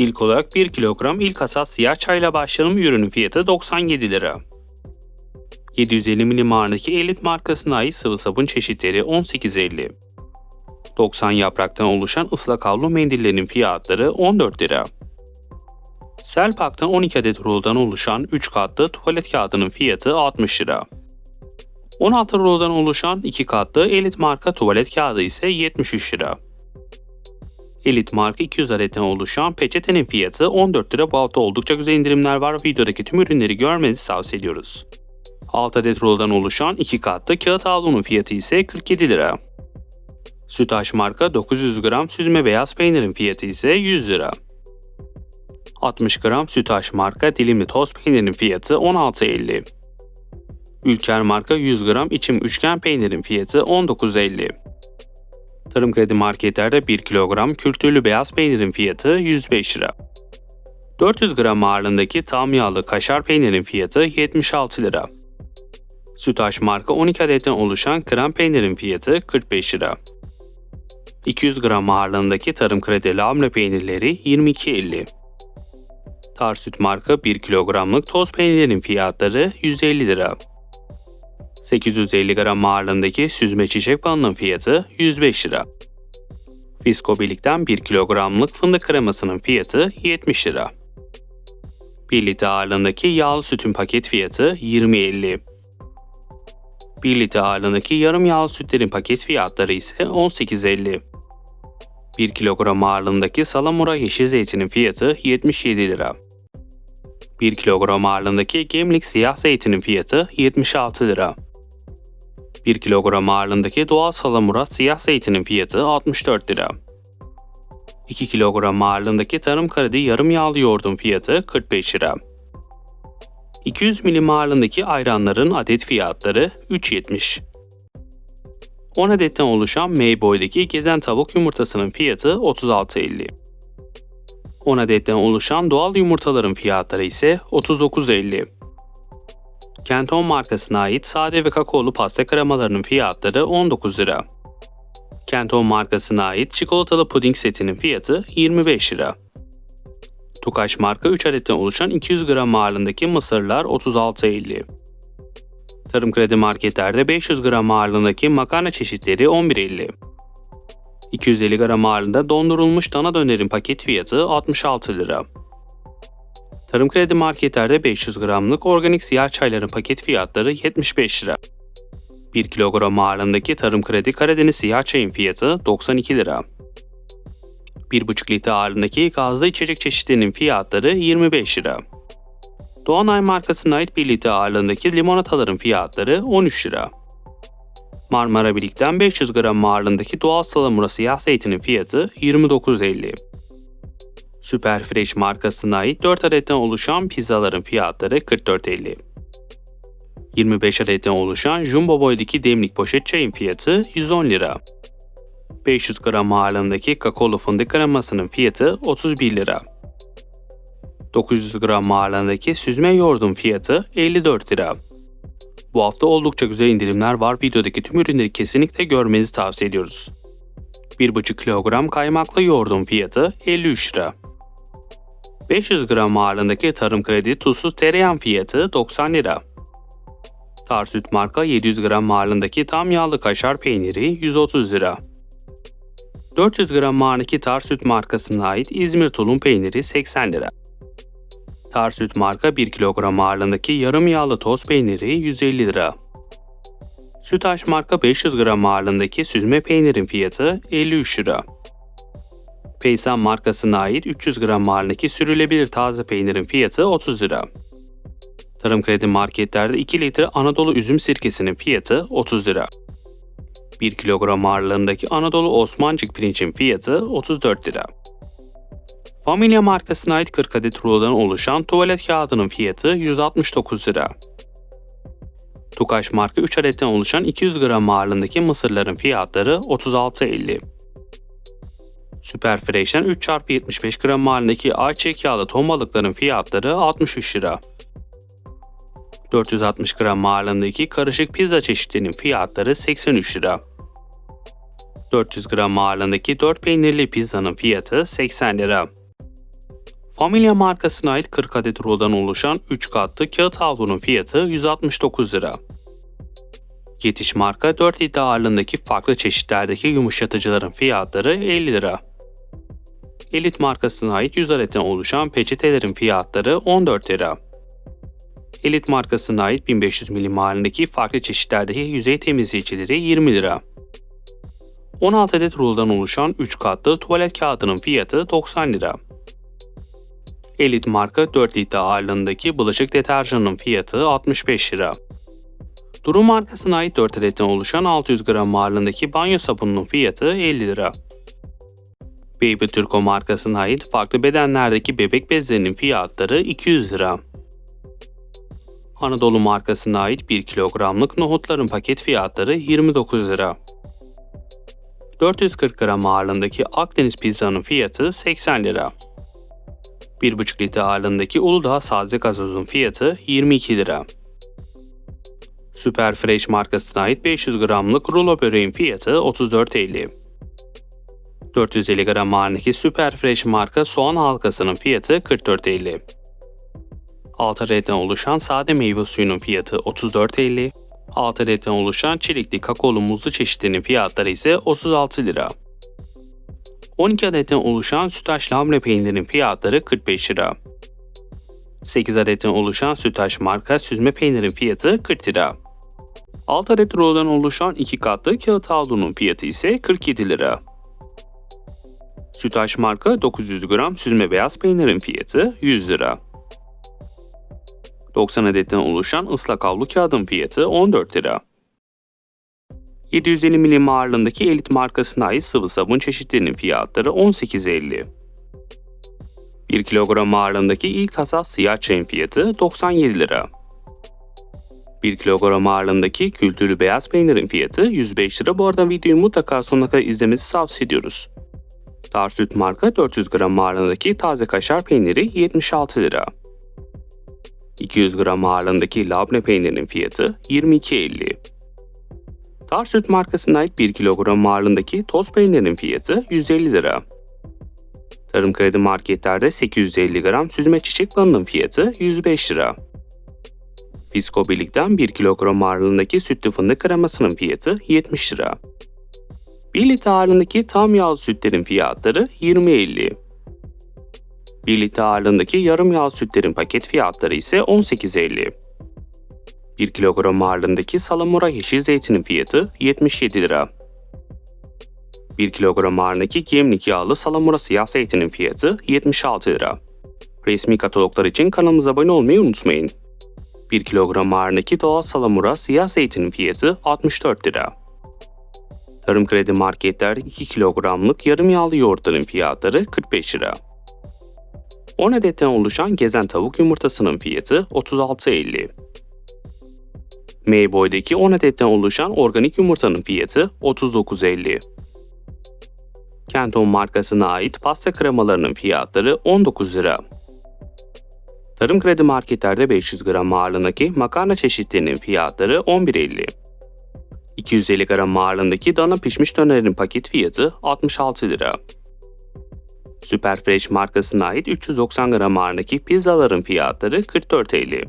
İlk olarak 1 kilogram ilk hasat siyah çayla başlayalım ürünün fiyatı 97 lira. 750 milim ağırlığındaki Elit markasına ait sıvı sabun çeşitleri 18.50. 90 yapraktan oluşan ıslak havlu mendillerin fiyatları 14 lira. Selpak'tan 12 adet rulodan oluşan 3 katlı tuvalet kağıdının fiyatı 60 lira. 16 rulodan oluşan 2 katlı Elit marka tuvalet kağıdı ise 73 lira. Elit marka 200 adetten oluşan peçetenin fiyatı 14 lira. Bu hafta oldukça güzel indirimler var. Videodaki tüm ürünleri görmenizi tavsiye ediyoruz. 6 adet rulodan oluşan 2 katlı kağıt havlunun fiyatı ise 47 lira. Sütaş marka 900 gram süzme beyaz peynirin fiyatı ise 100 lira. 60 gram Sütaş marka dilimli toz peynirin fiyatı 16.50. Ülker marka 100 gram içim üçgen peynirin fiyatı 19.50. Tarım kredi marketlerde 1 kilogram kültürlü beyaz peynirin fiyatı 105 lira. 400 gram ağırlığındaki tam yağlı kaşar peynirin fiyatı 76 lira. Sütaş marka 12 adetten oluşan krem peynirin fiyatı 45 lira. 200 gram ağırlığındaki tarım kredi lamle peynirleri 22.50. Tarsüt marka 1 kilogramlık toz peynirlerin fiyatları 150 lira. 850 gram ağırlığındaki süzme çiçek balının fiyatı 105 lira. Fisko Birlik'ten 1 kilogramlık fındık kremasının fiyatı 70 lira. 1 litre ağırlığındaki yağlı sütün paket fiyatı 20.50. 1 litre ağırlığındaki yarım yağlı sütlerin paket fiyatları ise 18.50. 1 kilogram ağırlığındaki salamura yeşil zeytinin fiyatı 77 lira. 1 kilogram ağırlığındaki gemlik siyah zeytinin fiyatı 76 lira. 1 kilogram ağırlığındaki doğal salamura siyah zeytinin fiyatı 64 lira. 2 kilogram ağırlığındaki tarım kredi yarım yağlı yoğurdun fiyatı 45 lira. 200 milim ağırlığındaki ayranların adet fiyatları 3.70. 10 adetten oluşan Mayboy'daki gezen tavuk yumurtasının fiyatı 36.50. 10 adetten oluşan doğal yumurtaların fiyatları ise 39.50. Kenton markasına ait sade ve kakaolu pasta kremalarının fiyatları 19 lira. Kenton markasına ait çikolatalı puding setinin fiyatı 25 lira. Tukaş marka 3 adetten oluşan 200 gram ağırlığındaki mısırlar 36.50. Tarım kredi marketlerde 500 gram ağırlığındaki makarna çeşitleri 11.50. 250 gram ağırlığında dondurulmuş dana dönerin paket fiyatı 66 lira. Tarım kredi marketlerde 500 gramlık organik siyah çayların paket fiyatları 75 lira. 1 kilogram ağırlığındaki tarım kredi Karadeniz siyah çayın fiyatı 92 lira. 1,5 litre ağırlığındaki gazlı içecek çeşitlerinin fiyatları 25 lira. Doğanay markasına ait 1 litre ağırlığındaki limonataların fiyatları 13 lira. Marmara Birlik'ten 500 gram ağırlığındaki doğal salamura siyah zeytinin fiyatı 29.50. Super Fresh markasına ait 4 adetten oluşan pizzaların fiyatları 44.50. 25 adetten oluşan Jumbo Boy'daki demlik poşet çayın fiyatı 110 lira. 500 gram ağırlığındaki kakaolu fındık kremasının fiyatı 31 lira. 900 gram ağırlığındaki süzme yoğurdun fiyatı 54 lira. Bu hafta oldukça güzel indirimler var. Videodaki tüm ürünleri kesinlikle görmenizi tavsiye ediyoruz. 1,5 kilogram kaymaklı yoğurdun fiyatı 53 lira. 500 gram ağırlığındaki tarım kredi tuzsuz tereyağın fiyatı 90 lira. Tarsüt marka 700 gram ağırlığındaki tam yağlı kaşar peyniri 130 lira. 400 gram ağırlığındaki Tarsüt markasına ait İzmir tulum peyniri 80 lira. Tarsüt marka 1 kilogram ağırlığındaki yarım yağlı toz peyniri 150 lira. Sütaş marka 500 gram ağırlığındaki süzme peynirin fiyatı 53 lira. Peysan markasına ait 300 gram ağırlığındaki sürülebilir taze peynirin fiyatı 30 lira. Tarım kredi marketlerde 2 litre Anadolu üzüm sirkesinin fiyatı 30 lira. 1 kilogram ağırlığındaki Anadolu Osmancık pirincin fiyatı 34 lira. Familia markasına ait 40 adet rulodan oluşan tuvalet kağıdının fiyatı 169 lira. Tukaş marka 3 adetten oluşan 200 gram ağırlığındaki mısırların fiyatları 36.50. Süper Fresh'ten 3x75 gram ağırlığındaki ayçiçek yağlı ton balıkların fiyatları 63 lira. 460 gram ağırlığındaki karışık pizza çeşitlerinin fiyatları 83 lira. 400 gram ağırlığındaki 4 peynirli pizzanın fiyatı 80 lira. Familia markasına ait 40 adet rulodan oluşan 3 katlı kağıt havlunun fiyatı 169 lira. Yetiş marka 4 litre ağırlığındaki farklı çeşitlerdeki yumuşatıcıların fiyatları 50 lira. Elit markasına ait 100 adetten oluşan peçetelerin fiyatları 14 lira. Elit markasına ait 1500 milim halindeki farklı çeşitlerdeki yüzey temizleyicileri 20 lira. 16 adet rulodan oluşan 3 katlı tuvalet kağıdının fiyatı 90 lira. Elit marka 4 litre ağırlığındaki bulaşık deterjanının fiyatı 65 lira. Durum markasına ait 4 adetten oluşan 600 gram ağırlığındaki banyo sabununun fiyatı 50 lira. Baby Turco markasına ait farklı bedenlerdeki bebek bezlerinin fiyatları 200 lira. Anadolu markasına ait 1 kilogramlık nohutların paket fiyatları 29 lira. 440 gram ağırlığındaki Akdeniz pizzanın fiyatı 80 lira. 1,5 litre ağırlığındaki Uludağ Sazlı gazozun fiyatı 22 lira. Super Fresh markasına ait 500 gramlık rulo böreğin fiyatı 34.50. 450 gram ağırlığındaki Super Fresh marka soğan halkasının fiyatı 44.50. 6 adetten oluşan sade meyve suyunun fiyatı 34.50. 6 adetten oluşan çelikli kakaolu muzlu çeşitlerinin fiyatları ise 36 lira. 12 adetten oluşan sütaş lamle peynirin fiyatları 45 lira. 8 adetten oluşan sütaş marka süzme peynirin fiyatı 40 lira. 6 adet rulodan oluşan 2 katlı kağıt havlunun fiyatı ise 47 lira. Sütaş marka 900 gram süzme beyaz peynirin fiyatı 100 lira. 90 adetten oluşan ıslak havlu kağıdın fiyatı 14 lira. 750 milim ağırlığındaki elit markasına ait sıvı sabun çeşitlerinin fiyatları 18.50. 1 kilogram ağırlığındaki ilk hasat siyah çayın fiyatı 97 lira. 1 kilogram ağırlığındaki kültürlü beyaz peynirin fiyatı 105 lira. Bu arada videoyu mutlaka sonuna kadar izlemenizi tavsiye ediyoruz. Dar süt marka 400 gram ağırlığındaki taze kaşar peyniri 76 lira. 200 gram ağırlığındaki labne peynirinin fiyatı 22.50. Dar süt markasına ait 1 kilogram ağırlığındaki toz peynirin fiyatı 150 lira. Tarım kredi marketlerde 850 gram süzme çiçek balının fiyatı 105 lira. Fisko Birlik'ten 1 kilogram ağırlığındaki sütlü fındık kremasının fiyatı 70 lira. 1 litre ağırlığındaki tam yağlı sütlerin fiyatları 20.50. 1 litre ağırlığındaki yarım yağlı sütlerin paket fiyatları ise 18.50. 1 kilogram ağırlığındaki salamura yeşil zeytinin fiyatı 77 lira. 1 kilogram ağırlığındaki gemlik yağlı salamura siyah zeytinin fiyatı 76 lira. Resmi kataloglar için kanalımıza abone olmayı unutmayın. 1 kilogram ağırlığındaki doğal salamura siyah zeytinin fiyatı 64 lira. Tarım kredi marketlerde 2 kilogramlık yarım yağlı yoğurtların fiyatları 45 lira. 10 adetten oluşan gezen tavuk yumurtasının fiyatı 36.50. Mayboy'daki 10 adetten oluşan organik yumurtanın fiyatı 39.50. Kenton markasına ait pasta kremalarının fiyatları 19 lira. Tarım kredi marketlerde 500 gram ağırlığındaki makarna çeşitlerinin fiyatları 11.50. 250 gram ağırlığındaki dana pişmiş dönerin paket fiyatı 66 lira. Super Fresh markasına ait 390 gram ağırlığındaki pizzaların fiyatları 44.50.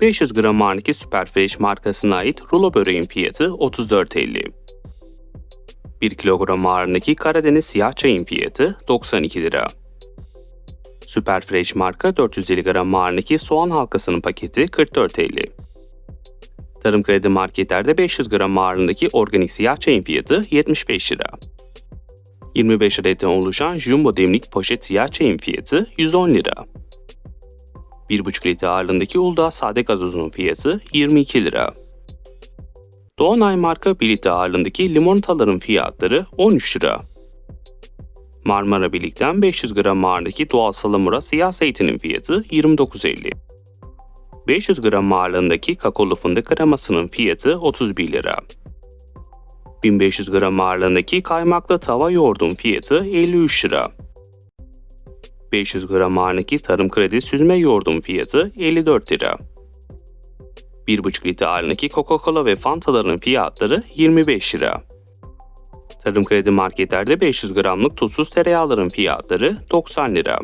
500 gram ağırlığındaki Super Fresh markasına ait rulo böreğin fiyatı 34.50. 1 kilogram ağırlığındaki Karadeniz siyah çayın fiyatı 92 lira. Super Fresh marka 450 gram ağırlığındaki soğan halkasının paketi 44.50. Tarım kredi marketlerde 500 gram ağırlığındaki organik siyah çayın fiyatı 75 lira. 25 adetten oluşan jumbo demlik poşet siyah çayın fiyatı 110 lira. 1,5 litre ağırlığındaki Uludağ sade gazozunun fiyatı 22 lira. Doğanay marka 1 litre ağırlığındaki limonataların fiyatları 13 lira. Marmara Birlik'ten 500 gram ağırlığındaki doğal salamura siyah zeytinin fiyatı 29.50. 500 gram ağırlığındaki kakaolu fındık kremasının fiyatı 31 lira. 1500 gram ağırlığındaki kaymaklı tava yoğurdun fiyatı 53 lira. 500 gram ağırlığındaki tarım kredi süzme yoğurdun fiyatı 54 lira. 1,5 litre ağırlığındaki Coca-Cola ve Fanta'ların fiyatları 25 lira. Tarım kredi marketlerde 500 gramlık tuzsuz tereyağların fiyatları 90 lira.